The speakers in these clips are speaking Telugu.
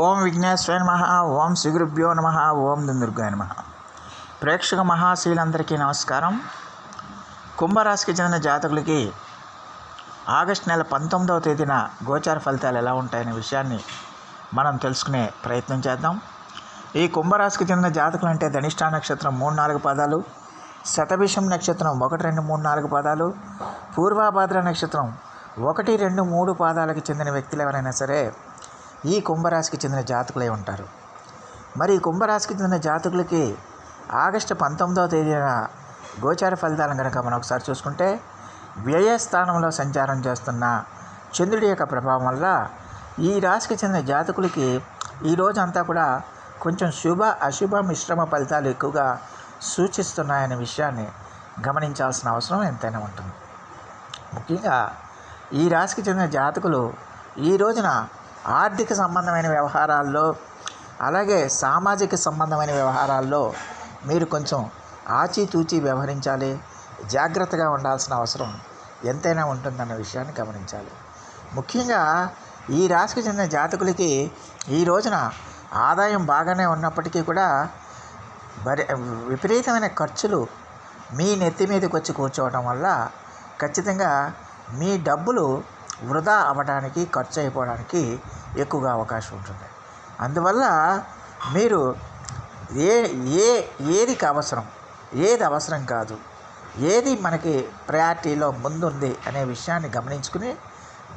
ఓం విఘ్నేశ్వర నమ ఓం శ్రీగురుభ్యో నమ ఓం దుందుర్గాయ నమ. ప్రేక్షక మహాశీలందరికీ నమస్కారం. కుంభరాశికి చెందిన జాతకులకి ఆగస్ట్ నెల పంతొమ్మిదవ తేదీన గోచార ఫలితాలు ఎలా ఉంటాయనే విషయాన్ని మనం తెలుసుకునే ప్రయత్నం చేద్దాం. ఈ కుంభరాశికి చెందిన జాతకులు అంటే ధనిష్టా నక్షత్రం మూడు నాలుగు పదాలు శతభిషం నక్షత్రం ఒకటి రెండు మూడు నాలుగు పదాలు పూర్వాభాద్ర నక్షత్రం ఒకటి రెండు మూడు పాదాలకు చెందిన వ్యక్తులు ఎవరైనా సరే ఈ కుంభరాశికి చెందిన జాతకులై ఉంటారు. మరి కుంభరాశికి చెందిన జాతకులకి ఆగస్టు పంతొమ్మిదవ తేదీన గోచార ఫలితాలను కనుక మనం ఒకసారి చూసుకుంటే వ్యయస్థానంలో సంచారం చేస్తున్న చంద్రుడి యొక్క ప్రభావం వల్ల ఈ రాశికి చెందిన జాతకులకి ఈ అంతా కూడా కొంచెం శుభ అశుభ మిశ్రమ ఫలితాలు ఎక్కువగా సూచిస్తున్నాయనే విషయాన్ని గమనించాల్సిన అవసరం ఎంతైనా ఉంటుంది. ముఖ్యంగా ఈ రాశికి చెందిన జాతకులు ఈ రోజున ఆర్థిక సంబంధమైన వ్యవహారాల్లో అలాగే సామాజిక సంబంధమైన వ్యవహారాల్లో మీరు కొంచెం ఆచితూచి వ్యవహరించాలి జాగ్రత్తగా ఉండాల్సిన అవసరం ఎంతైనా ఉంటుందన్న విషయాన్ని గమనించాలి. ముఖ్యంగా ఈ రాశికి చెందిన జాతకులకి ఈ రోజున ఆదాయం బాగానే ఉన్నప్పటికీ కూడా భరి విపరీతమైన ఖర్చులు మీ నెత్తి మీదకి వచ్చి కూర్చోవడం వల్ల ఖచ్చితంగా మీ డబ్బులు వృధా అవ్వడానికి ఖర్చు అయిపోవడానికి ఎక్కువగా అవకాశం ఉంటుంది. అందువల్ల మీరు ఏ ఏ ఏదికి అవసరం ఏది అవసరం కాదు ఏది మనకి ప్రయారిటీలో ముందుంది అనే విషయాన్ని గమనించుకుని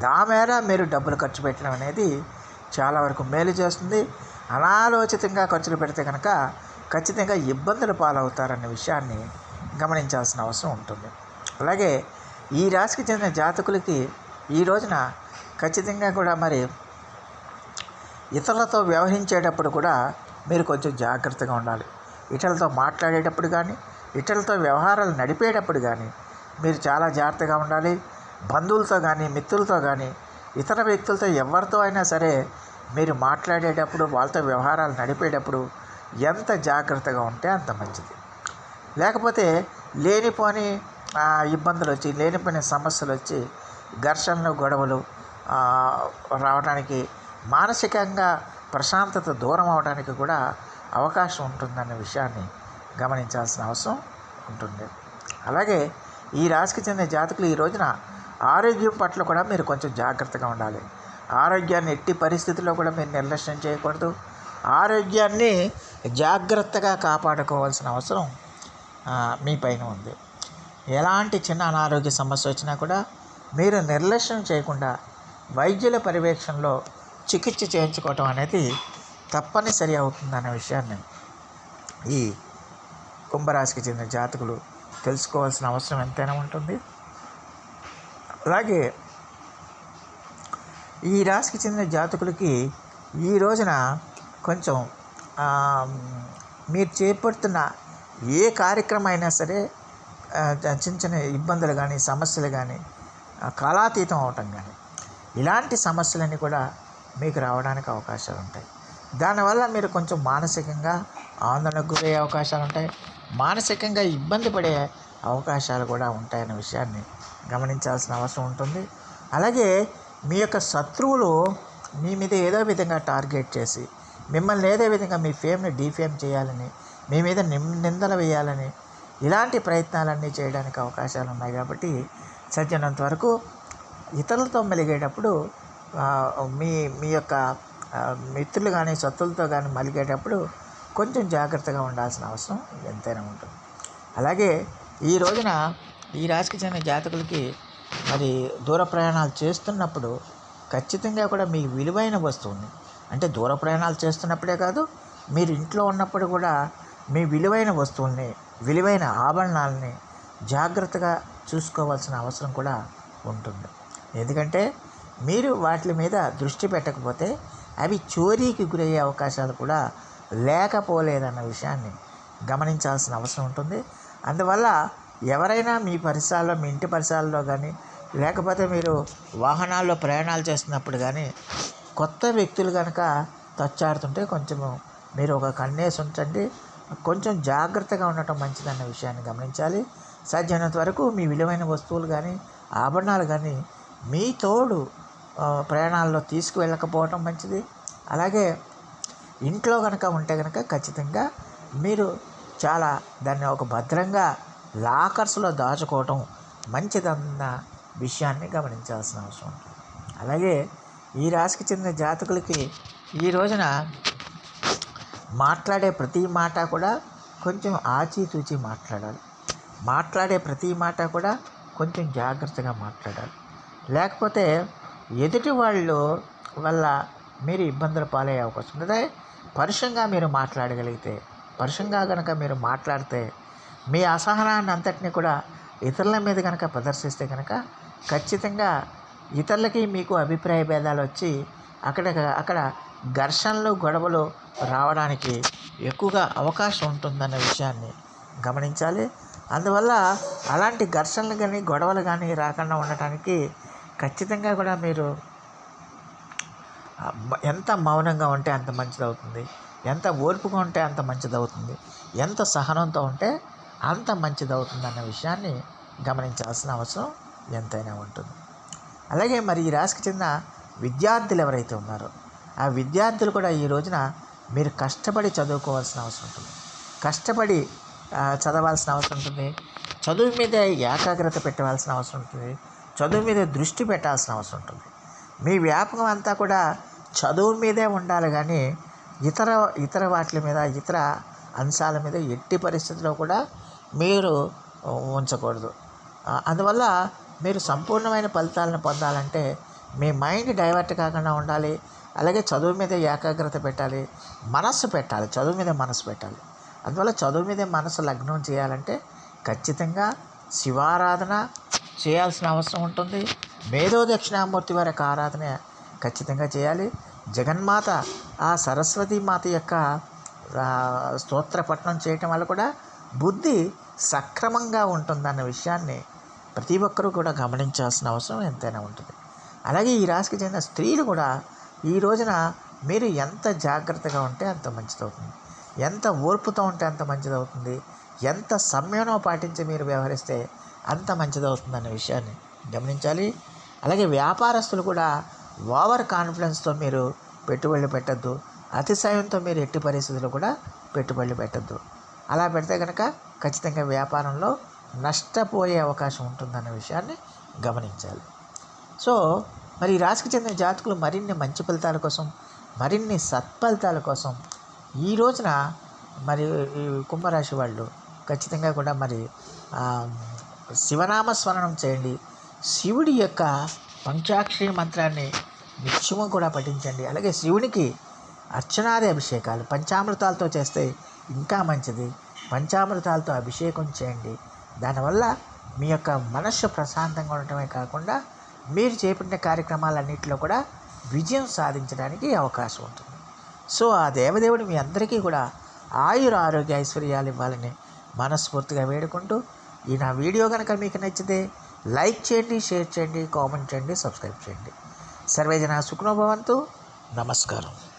దామేర మీరు డబ్బులు ఖర్చు పెట్టడం అనేది చాలా వరకు మేలు చేస్తుంది. అనాలోచితంగా ఖర్చులు పెడితే కనుక ఖచ్చితంగా ఇబ్బందులు పాలవుతారనే విషయాన్ని గమనించాల్సిన అవసరం ఉంటుంది. అలాగే ఈ రాశికి చెందిన జాతకులకి ఈ రోజున ఖచ్చితంగా కూడా మరి ఇతరులతో వ్యవహరించేటప్పుడు కూడా మీరు కొంచెం జాగ్రత్తగా ఉండాలి. ఇతరులతో మాట్లాడేటప్పుడు కానీ ఇతరులతో వ్యవహారాలు నడిపేటప్పుడు కానీ మీరు చాలా జాగ్రత్తగా ఉండాలి. బంధువులతో కానీ మిత్రులతో కానీ ఇతర వ్యక్తులతో ఎవరితో అయినా సరే మీరు మాట్లాడేటప్పుడు వాళ్ళతో వ్యవహారాలు నడిపేటప్పుడు ఎంత జాగ్రత్తగా ఉంటే అంత మంచిది. లేకపోతే లేనిపోని ఇబ్బందులు వచ్చి లేనిపోయిన సమస్యలు వచ్చి ఘర్షణలు గొడవలు రావడానికి మానసికంగా ప్రశాంతత దూరం అవడానికి కూడా అవకాశం ఉంటుందన్న విషయాన్ని గమనించాల్సిన అవసరం ఉంటుంది. అలాగే ఈ రాశికి చెందిన జాతకులు ఈ రోజున ఆరోగ్యం పట్ల కూడా మీరు కొంచెం జాగ్రత్తగా ఉండాలి. ఆరోగ్యాన్ని ఎట్టి పరిస్థితుల్లో కూడా మీరు నిర్లక్ష్యం చేయకూడదు. ఆరోగ్యాన్ని జాగ్రత్తగా కాపాడుకోవాల్సిన అవసరం మీ పైన ఉంది. ఎలాంటి చిన్న అనారోగ్య సమస్య వచ్చినా కూడా మీరు నిర్లక్ష్యం చేయకుండా వైద్యుల పర్యవేక్షణలో చికిత్స చేయించుకోవటం అనేది తప్పనిసరి అవుతుందనే విషయాన్ని ఈ కుంభరాశికి చెందిన జాతకులు తెలుసుకోవాల్సిన అవసరం ఎంతైనా ఉంటుంది. అలాగే ఈ రాశికి చెందిన జాతకులకి ఈ రోజున కొంచెం మీరు చేపడుతున్న ఏ కార్యక్రమం అయినా సరే చిన్న చిన్న ఇబ్బందులు కానీ సమస్యలు కానీ కాలాతీతం అవటం కానీ ఇలాంటి సమస్యలన్నీ కూడా మీకు రావడానికి అవకాశాలు ఉంటాయి. దానివల్ల మీరు కొంచెం మానసికంగా ఆందోళనకు గురయ్యే అవకాశాలు ఉంటాయి. మానసికంగా ఇబ్బంది పడే అవకాశాలు కూడా ఉంటాయనే విషయాన్ని గమనించాల్సిన అవసరం ఉంటుంది. అలాగే మీ యొక్క శత్రువులు మీ మీద ఏదో విధంగా టార్గెట్ చేసి మిమ్మల్ని ఏదో విధంగా మీ ఫేమ్ని డీఫేమ్ చేయాలని మీ మీద నిం- నిందలు వేయాలని ఇలాంటి ప్రయత్నాలన్నీ చేయడానికి అవకాశాలు ఉన్నాయి కాబట్టి సజ్జనంత వరకు ఇతరులతో మెలిగేటప్పుడు మీ మీ యొక్క మిత్రులు కానీ శత్రులతో కానీ మలిగేటప్పుడు కొంచెం జాగ్రత్తగా ఉండాల్సిన అవసరం ఎంతైనా ఉంటుంది. అలాగే ఈ రోజున ఈ రాశికి చెందిన జాతకులకి మరి దూర ప్రయాణాలు చేస్తున్నప్పుడు ఖచ్చితంగా కూడా మీ విలువైన వస్తువుని అంటే దూర ప్రయాణాలు చేస్తున్నప్పుడే కాదు మీరు ఇంట్లో ఉన్నప్పుడు కూడా మీ విలువైన వస్తువుల్ని విలువైన ఆభరణాలని జాగ్రత్తగా చూసుకోవాల్సిన అవసరం కూడా ఉంటుంది. ఎందుకంటే మీరు వాటి మీద దృష్టి పెట్టకపోతే అవి చోరీకి గురయ్యే అవకాశాలు కూడా లేకపోలేదన్న విషయాన్ని గమనించాల్సిన అవసరం ఉంటుంది. అందువల్ల ఎవరైనా మీ పరిసరాల్లో మీ ఇంటి పరిసరాల్లో కానీ లేకపోతే మీరు వాహనాల్లో ప్రయాణాలు చేస్తున్నప్పుడు కానీ కొత్త వ్యక్తులు కనుక తచ్చాడుతుంటే కొంచెం మీరు ఒక కన్నేసి ఉంచండి కొంచెం జాగ్రత్తగా ఉండటం మంచిదన్న విషయాన్ని గమనించాలి. సాధ్యమైనంత వరకు మీ విలువైన వస్తువులు కానీ ఆభరణాలు కానీ మీ తోడు ప్రయాణాల్లో తీసుకువెళ్ళకపోవటం మంచిది. అలాగే ఇంట్లో కనుక ఉంటే కనుక ఖచ్చితంగా మీరు చాలా దాన్ని ఒక భద్రంగా లాకర్స్లో దాచుకోవటం మంచిదన్న విషయాన్ని గమనించాల్సిన అవసరం ఉంటుంది. అలాగే ఈ రాశికి చెందిన జాతకులకి ఈ రోజున మాట్లాడే ప్రతి మాట కూడా కొంచెం ఆచితూచి మాట్లాడాలి. మాట్లాడే ప్రతి మాట కూడా కొంచెం జాగ్రత్తగా మాట్లాడాలి. లేకపోతే ఎదుటి వాళ్ళు వల్ల మీరు ఇబ్బందులు పాలయ్యే అవకాశం ఉంది. అదే పరుషంగా మీరు మాట్లాడగలిగితే పరుషంగా కనుక మీరు మాట్లాడితే మీ అసహనాన్ని అంతటిని కూడా ఇతరుల మీద కనుక ప్రదర్శిస్తే కనుక ఖచ్చితంగా ఇతరులకి మీకు అభిప్రాయ భేదాలు వచ్చి అక్కడ అక్కడ ఘర్షణలు గొడవలు రావడానికి ఎక్కువగా అవకాశం ఉంటుందన్న విషయాన్ని గమనించాలి. అందువల్ల అలాంటి ఘర్షణలు కానీ గొడవలు కానీ రాకుండా ఉండటానికి ఖచ్చితంగా కూడా మీరు ఎంత మౌనంగా ఉంటే అంత మంచిది అవుతుంది ఎంత ఓర్పుగా ఉంటే అంత మంచిది అవుతుంది ఎంత సహనంతో ఉంటే అంత మంచిది అవుతుంది అన్న విషయాన్ని గమనించాల్సిన అవసరం ఎంతైనా ఉంటుంది. అలాగే మరి ఈ రాశికి చెందిన విద్యార్థులు ఎవరైతే ఉన్నారో ఆ విద్యార్థులు కూడా ఈ రోజున మీరు కష్టపడి చదువుకోవాల్సిన అవసరం ఉంటుంది. కష్టపడి చదవాల్సిన అవసరం ఉంటుంది. చదువు మీద ఏకాగ్రత పెట్టవలసిన అవసరం ఉంటుంది. చదువు మీద దృష్టి పెట్టాల్సిన అవసరం ఉంటుంది. మీ వ్యాపకం అంతా కూడా చదువు మీదే ఉండాలి కానీ ఇతర ఇతర వాటి మీద ఇతర అంశాల మీద ఎట్టి పరిస్థితుల్లో కూడా మీరు ఉంచకూడదు. అందువల్ల మీరు సంపూర్ణమైన ఫలితాలను పొందాలంటే మీ మైండ్ డైవర్ట్ కాకుండా ఉండాలి. అలాగే చదువు మీద ఏకాగ్రత పెట్టాలి. మనస్సు పెట్టాలి. చదువు మీద మనసు పెట్టాలి. అందువల్ల చదువు మీద మనసు లగ్నం చేయాలంటే ఖచ్చితంగా శివారాధన చేయాల్సిన అవసరం ఉంటుంది. మేధో దక్షిణామూర్తి వారి యొక్క ఆరాధన ఖచ్చితంగా చేయాలి. జగన్మాత ఆ సరస్వతి మాత యొక్క ఆ, స్తోత్ర చేయటం వల్ల కూడా బుద్ధి సక్రమంగా ఉంటుందన్న విషయాన్ని ప్రతి ఒక్కరూ కూడా గమనించాల్సిన అవసరం ఎంతైనా ఉంటుంది. అలాగే ఈ రాశికి చెందిన స్త్రీలు కూడా ఈ రోజున మీరు ఎంత జాగ్రత్తగా ఉంటే అంత మంచిదవుతుంది. ఎంత ఓర్పుతో ఉంటే అంత మంచిదవుతుంది. ఎంత సమయంలో పాటించి మీరు వ్యవహరిస్తే అంత మంచిదవుతుంది అనే విషయాన్ని గమనించాలి. అలాగే వ్యాపారస్తులు కూడా ఓవర్ కాన్ఫిడెన్స్తో మీరు పెట్టుబడులు పెట్టద్దు. అతిశయంతో మీరు ఎట్టి పరిస్థితుల్లో కూడా పెట్టుబడులు పెట్టద్దు. అలా పెడితే కనుక ఖచ్చితంగా వ్యాపారంలో నష్టపోయే అవకాశం ఉంటుందన్న విషయాన్ని గమనించాలి. సో మరి ఈ రాశికి చెందిన జాతకులు మరిన్ని మంచి ఫలితాల కోసం మరిన్ని సత్ఫలితాల కోసం ఈ రోజున మరి ఈ కుంభరాశి వాళ్ళు ఖచ్చితంగా కూడా మరి శివనామ స్మరణం చేయండి. శివుడి యొక్క పంచాక్షరి మంత్రాన్ని నిత్యము కూడా పఠించండి. అలాగే శివునికి అర్చనాది అభిషేకాలు పంచామృతాలతో చేస్తే ఇంకా మంచిది. పంచామృతాలతో అభిషేకం చేయండి. దానివల్ల మీ యొక్క మనస్సు ప్రశాంతంగా ఉండటమే కాకుండా మీరు చేపట్టిన కార్యక్రమాలన్నింటిలో కూడా విజయం సాధించడానికి అవకాశం ఉంటుంది. సో ఆ దేవదేవుడు మీ అందరికీ కూడా ఆయుర ఆరోగ్య ఐశ్వర్యాలు ఇవ్వాలని మనస్ఫూర్తిగా వేడుకుంటూ ఈ నా వీడియో కనుక మీకు నచ్చితే లైక్ చేయండి షేర్ చేయండి కామెంట్ చేయండి సబ్స్క్రైబ్ చేయండి. సర్వేజన సుఖనోభవంతు నమస్కారం.